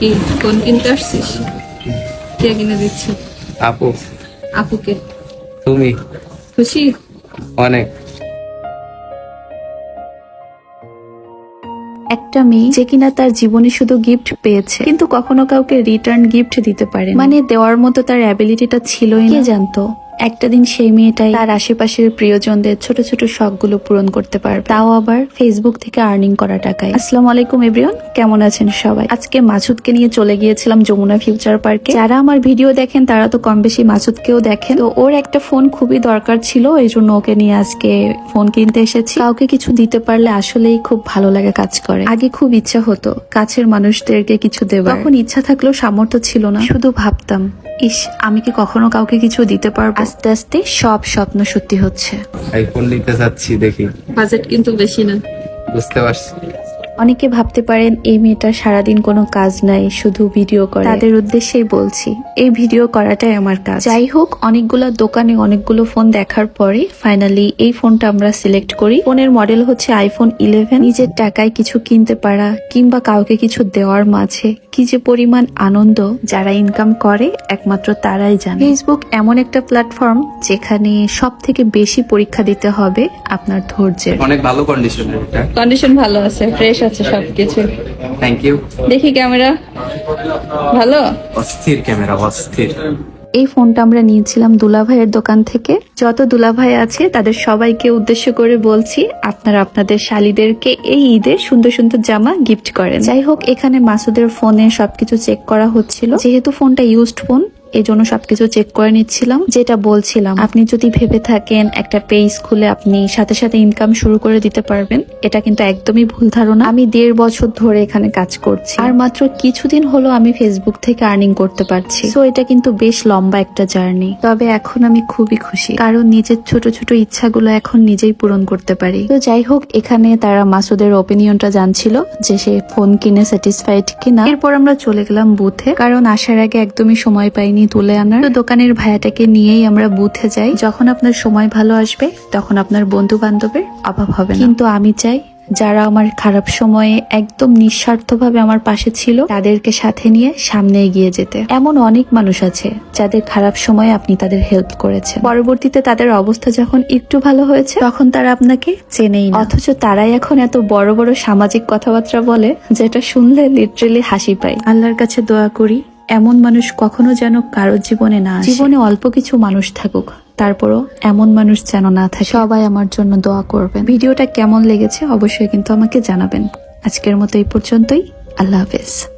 কি কিনতে আসছিস? কে কিনে দিচ্ছে। আপু। আপুকে। তুমি? খুশি? অনেক। একটা মেয়ে যে কিনা তার জীবনে শুধু গিফট পেয়েছে কিন্তু কখনো কাউকে রিটার্ন গিফট দিতে পারে মানে দেওয়ার মতো তার অ্যাবিলিটিটা ছিলই না। জানতো? একটা দিন সেই মেয়েটাই তার আশেপাশের প্রিয়জনদের ছোট ছোট শখগুলো পূরণ করতে পারবে। তাও আবার ফেসবুক থেকে আর্নিং করা টাকায়। আসসালামু আলাইকুম এভরিওয়ান কেমন আছেন সবাই? আজকে মাসুদকে নিয়ে চলে গিয়েছিলাম যমুনা ফিউচার পার্কে যারা আমার ভিডিও দেখেন, তারা তো কম বেশি মাসুদকেও দেখেন। তো ওর একটা ফোন খুবই দরকার ছিল, এই জন্য ওকে নিয়ে আজকে ফোন কিনতে এসেছি। কাউকে কিছু দিতে পারলে আসলেই খুব ভালো লাগে কাজ করে। আগে খুব ইচ্ছা হতো কাছের মানুষদেরকে কিছু দেবার। তখন ইচ্ছা থাকলেও সামর্থ্য ছিল না। শুধু ভাবতাম ইস আমি কি কখনো কাউকে কিছু দিতে পারব? আস্তে আস্তে সব স্বপ্ন সত্যি হচ্ছে। আইফোন নিতে চাচ্ছি দেখি। বাজেট কিন্তু বেশি না। বুঝতে পারছি। অনেকে ভাবতে পারেন এই মেয়েটা সারাদিন কোনো কাজ নাই শুধু ভিডিও করে। তাদের উদ্দেশ্যেই বলছি এই ভিডিও করাটাই আমার কাজ। যাই হোক অনেকগুলো দোকানে অনেকগুলো ফোন দেখার পরে ফাইনালি এই ফোনটা আমরা সিলেক্ট করি। ফোনের মডেল হচ্ছে আইফোন ইলেভেন নিজের টাকায় কিছু কিনতে পারা কিংবা কাউকে কিছু দেওয়ার মাঝে কি যে পরিমাণ আনন্দ যারা ইনকাম করে একমাত্র তারাই জানে। ফেসবুক এমন একটা প্ল্যাটফর্ম যেখানে সব থেকে বেশি পরীক্ষা দিতে হবে আপনার ধৈর্যের। অনেক ভালো কন্ডিশন কন্ডিশন ভালো আছে ফ্রেশ আছে সবকিছু। থ্যাংক ইউ দেখি ক্যামেরা ভালো? অস্থির ক্যামেরা অস্থির। এই ফোনটা আমরা নিয়েছিলাম দুলাভাইয়ের দোকান থেকে। যত দুলাভাই আছে, তাদের সবাইকে উদ্দেশ্য করে বলছি, আপনারা আপনাদের শালিদেরকে এই ঈদে সুন্দর সুন্দর জামা গিফট করেন। যাই হোক, এখানে মাসুদের ফোনে সবকিছু চেক করা হচ্ছিল। যেহেতু ফোনটা ইউজড ফোন এই জন্য সবকিছু চেক করে নিচ্ছিলাম। যেটা বলছিলাম, আপনি যদি ভেবে থাকেন একটা পেজ খুলে আপনি সাথে সাথে ইনকাম শুরু করে দিতে পারবেন, এটা কিন্তু একদমই ভুল ধারণা। আমি দেড় বছর ধরে এখানে কাজ করছি। আর মাত্র কিছুদিন হলো আমি ফেসবুক থেকে আর্নিং করতে পারছি। তো এটা কিন্তু বেশ লম্বা একটা জার্নি তবে এখন আমি খুবই খুশি, কারণ নিজের ছোট ছোট ইচ্ছাগুলো এখন নিজেই পূরণ করতে পারি। তো যাই হোক, এখানে তারা মাসুদের ওপিনিয়নটা জানছিল যে সে ফোন কিনে স্যাটিসফাইড কিনা। এরপর আমরা চলে গেলাম বুথে কারণ আসার আগে একদমই সময় পাইনি তুলে আনার। তো দোকানের ভাইয়াটাকে নিয়েই আমরা বুথে যাই। যখন আপনার সময় ভালো আসবে, তখন আপনার বন্ধু বান্ধবের অভাব হবে কিন্তু আমি চাই, যারা আমার খারাপ সময়ে একদম নিঃস্বার্থভাবে আমার পাশে ছিল, তাদেরকে সাথে নিয়ে সামনে এগিয়ে যেতে। এমন অনেক মানুষ আছে, যাদের খারাপ সময়ে আপনি তাদের হেল্প করেছেন। পরবর্তীতে তাদের অবস্থা যখন একটু ভালো হয়েছে, তখন তারা আপনাকে চেনেই না। অথচ তারাই এখন এত বড় বড় সামাজিক কথাবার্তা বলে, যেটা শুনলে লিটারেলি হাসি পায়। আল্লাহর কাছে দোয়া করি এমন মানুষ কখনো যেন কারও জীবনে না জীবনে অল্প কিছু মানুষ থাকুক তারপরও এমন মানুষ যেন না থাকে। সবাই আমার জন্য দোয়া করবে ভিডিওটা কেমন লেগেছে অবশ্যই কিন্তু আমাকে জানাবেন। আজকের মতো এই পর্যন্তই। আল্লাহ হাফেজ।